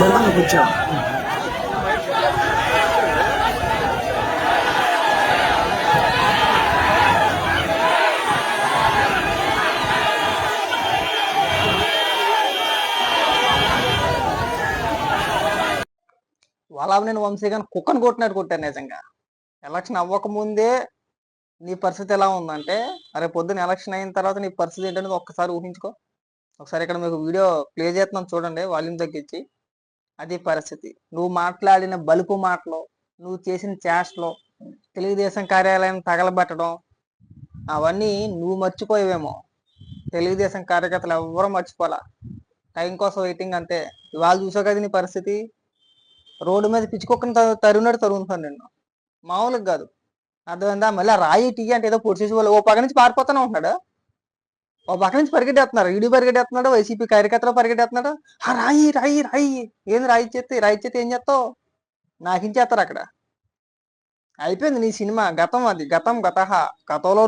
బలంగా వాళ్ళ నేను వంశీ గారిని కుక్కను కొట్టినట్టు కొట్టాను నిజంగా. ఎలక్షన్ అవ్వకముందే నీ పరిస్థితి ఎలా ఉందంటే అరే పొద్దున ఎలక్షన్ అయిన తర్వాత నీ పరిస్థితి ఏంటనేది ఒక్కసారి ఊహించుకో. ఒకసారి ఇక్కడ మీకు వీడియో ప్లే చేస్తున్నాం చూడండి వాల్యూమ్ తగ్గించి. అది పరిస్థితి. నువ్వు మాట్లాడిన బలుపు మాటలు నువ్వు చేసిన చేష్టలు తెలుగుదేశం కార్యాలయం తగలబెట్టడం అవన్నీ నువ్వు మర్చిపోయావేమో. తెలుగుదేశం కార్యకర్తలు ఎవ్వరూ మర్చిపోలా. టైం కోసం వెయిటింగ్ అంతే. ఇవాళ చూసావు కదా నీ పరిస్థితి? రోడ్డు మీద పిచ్చుకోకుండా తరువునట్టు తరుగుతాను నిన్ను. మామూలుగా కాదు. అర్థమైందా? మళ్ళీ రాయి టీ అంటే ఏదో పొడిచేసి వాళ్ళు ఓ పక్క నుంచి పారిపోతానే ఉంటున్నాడు. ఓ పక్క నుంచి పరిగెట్టేస్తున్నారు ఈడీ పరిగెట్టేస్తున్నాడు వైసీపీ కార్యకర్తలు పరిగెట్టేస్తున్నాడు ఆ రాయి రాయి రాయి. ఏంది రాయి చేస్తే రాయి చేస్తే ఏం చేస్తావు? నాకించేస్తారు అక్కడ. అయిపోయింది నీ సినిమా గతం అది గతం గత గతంలో